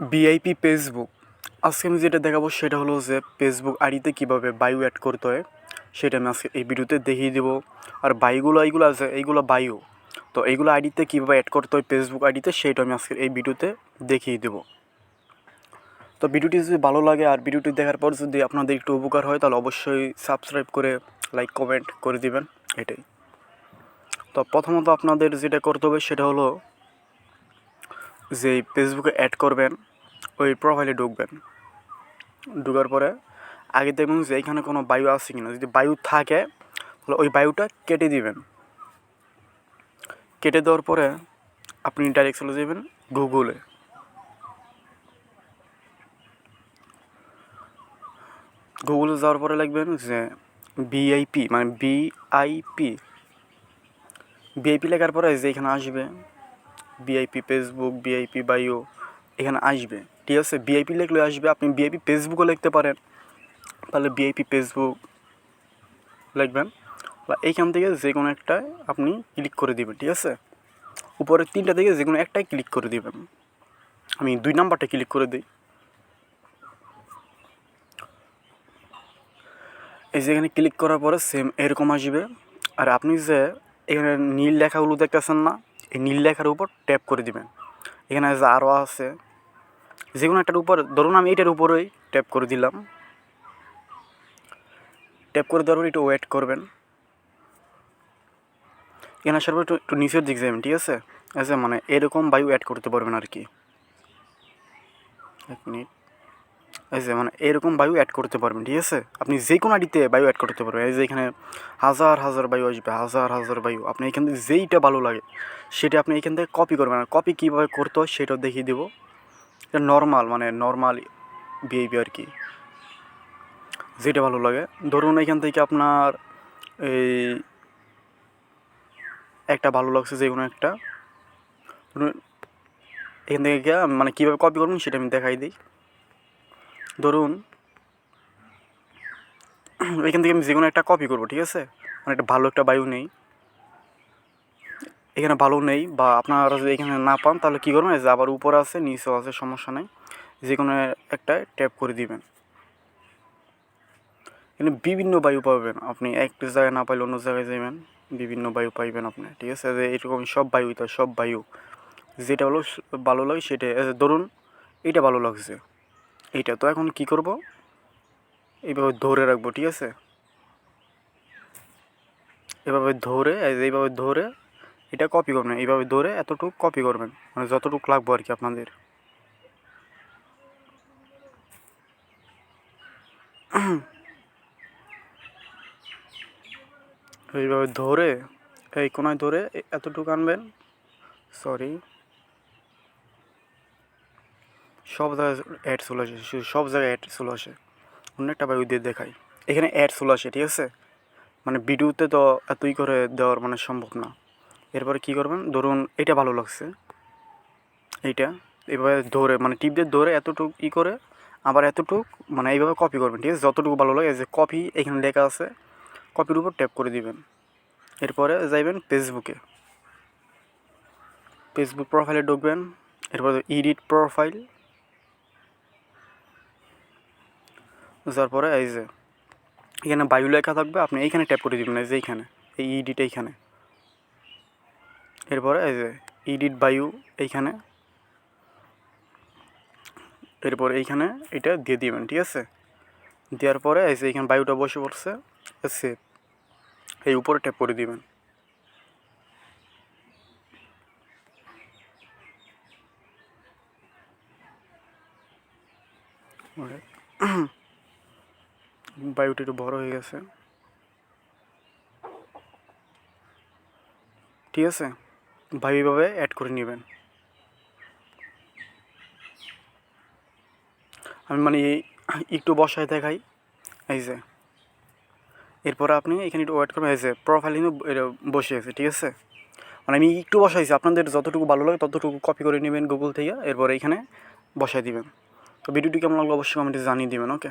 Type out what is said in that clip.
VIP Facebook আজকে আমি যেটা দেখাবো সেটা হলো যে ফেসবুক আইডিতে কীভাবে বায়ু অ্যাড করতে হয়, সেটা আমি আজকে এই ভিডিওতে দেখিয়ে দেবো। আর বায়ুগুলো, এইগুলো আছে, এইগুলো বায়ু। তো এইগুলো আইডিতে কীভাবে অ্যাড করতে হয় ফেসবুক আইডিতে, সেটা আমি আজকে এই ভিডিওতে দেখিয়ে দেবো। তো ভিডিওটি যদি ভালো লাগে আর ভিডিওটি দেখার পর যদি আপনাদের একটু উপকার হয়, তাহলে অবশ্যই সাবস্ক্রাইব করে লাইক কমেন্ট করে দিবেন। এটাই। তো প্রথমত আপনাদের যেটা করতে হবে, সেটা হলো যে ফেসবুকে অ্যাড করবেন, ওই প্রোফাইলে ঢুকবেন। ঢুকার পরে আগে দেখুন যে এখানে কোনো বায়ু আছে কি না যদি বায়ু থাকে, তাহলে ওই বায়ুটা কেটে দিবেন। কেটে দেওয়ার পরে আপনি ডাইরেক্ট চলে যাবেন গুগলে গুগলে যাওয়ার পরে লিখবেন যে বিআইপি মানে বিআইপি বিআইপি লেখার পরে যে এখানে আসবে বিআইপি ফেসবুক বিআইপি বায়ো এখানে আসবে। ঠিক আছে? বিআইপি লিখলে আসবে। আপনি বিআইপি ফেসবুকও লিখতে পারেন। তাহলে বিআইপি ফেসবুক লিখবেন। বা এইখান থেকে যে কোনো একটায় আপনি ক্লিক করে দেবেন, ঠিক আছে? উপরের তিনটা থেকে যে কোনো একটাই ক্লিক করে দেবেন। আমি দুই নাম্বারটা ক্লিক করে দিই। এই যে এখানে ক্লিক করার পরে সেম এরকম আসবে। আর আপনি যে এখানে নীল লেখাগুলো দেখতেছেন না এই নীল লেখার উপর ট্যাপ করে দিবেন। এখানে যে আরও আছে যে কোনো একটার উপর, ধরুন আমি এটার উপরেই ট্যাপ করে দিলাম। ট্যাপ করে দেওয়ার পর একটু ওয়েট করবেন। এখানে আসার পর একটু একটু নিচের দিক যাবেন, ঠিক আছে? আচ্ছা মানে এরকম বায়ু অ্যাড করতে পারবেন আর কি। এক মিনিট এই যে মানে এরকম বায়ু অ্যাড করতে পারবেন, ঠিক আছে? আপনি যে কোনো আইডিতে বায়ু অ্যাড করতে পারবেন। এই যে এখানে হাজার হাজার বায়ু আসবে, হাজার হাজার বায়ু। আপনি এখান থেকে যেইটা ভালো লাগে, সেটা আপনি এখান থেকে কপি করবেন। আর কপি কীভাবে করতে হয় সেটাও দেখিয়ে দেবো। এটা নর্মাল মানে নর্মাল বিহেভিয়ার কি। যেটা ভালো লাগে। ধরুন এখান থেকে আপনার এই একটা ভালো লাগছে যে কোনো একটা। ধরুন এখান থেকে মানে কীভাবে কপি করবেন সেটা আমি দেখাই দিই। ধরুন, এখান থেকে আমি যে কোনো একটা কপি করব, ঠিক আছে? মানে একটা ভালো একটা বায়ু নেই। এখানে ভালো নেই বা আপনারা যদি এখানে না পান, তাহলে কী করবেন? যে আবার উপরে আছে, নিচেও আছে, সমস্যা নেই। যে কোনো একটা ট্যাপ করে দিবেন। এখানে বিভিন্ন বায়ু পাবেন আপনি। একটা জায়গায় না পাইলে অন্য জায়গায় যাবেন বিভিন্ন বায়ু পাইবেন আপনি, ঠিক আছে? যে এরকম সব বায়ু তো, সব বায়ু। যেটা ভালো ভালো লাগে সেটা ধরুন, এটা ভালো লাগছে। এইটা তো এখন কি করব? এইভাবে ধরে রাখব, ঠিক আছে? এভাবে ধরে এইভাবে ধরে, এটা কপি করবেন। এইভাবে ধরে এতটুকু কপি করবেন। মানে যতটুকু লাগবো আর কি আপনাদের। এইভাবে ধরে, এই কোনায় ধরে এতটুকু আনবেন। সরি সব জায়গায় অ্যাড চলে আসে সব জায়গায় অ্যাড চলে আসে। অন্য একটা বায়ু দিয়ে দেখাই। এখানে অ্যাড চলে আসে, ঠিক আছে? মানে ভিডিওতে তো এতই করে দেওয়ার মানে সম্ভব না। এরপরে কী করবেন? ধরুন এটা ভালো লাগছে। এইটা, এভাবে ধরে মানে টিপ দিয়ে ধরে এতটুকু ই করে, আবার এতটুক মানে এইভাবে কপি করবেন, ঠিক আছে? যতটুকু ভালো লাগে যে কপি এখানে লেখা আছে কপির উপর ট্যাপ করে দিবেন। এরপরে যাইবেন ফেসবুকে ফেসবুক প্রোফাইলে ঢুকবেন। এরপরে এডিট প্রোফাইল যার পরে এই যে, এখানে বায়ু লেখা থাকবে, আপনি এইখানে ট্যাপ করে দিবেন, এই যে এইখানে, এই ইডিট এইখানে। এরপরে এই যে ইডিট বায়ু এইখানে। এরপর এইখানে এটা দিয়ে দিবেন, ঠিক আছে? দেওয়ার পরে এই যে এইখানে বায়ুটা বসে পড়ছে সেভ এই উপরে ট্যাপ করে দিবেন। বায়ুটা একটু বড় হয়ে গেছে। ঠিক আছে? ভাইভাবে অ্যাড করে নেবেন। আমি মানে একটু বসায় দেখাই। এই যে। এরপরে আপনি এখানে একটু ওয়েট করবেন। এই যে প্রোফাইল কিন্তু এটা বসে আছে, ঠিক আছে? মানে আমি একটু বসাইছি। আপনাদের যতটুকু ভালো লাগে ততটুকু কপি করে নেবেন গুগল থেকে। এরপরে এখানে বসাই দিবেন। তো ভিডিওটি কেমন লাগল অবশ্যই কমেন্টে জানিয়ে দেবেন ওকে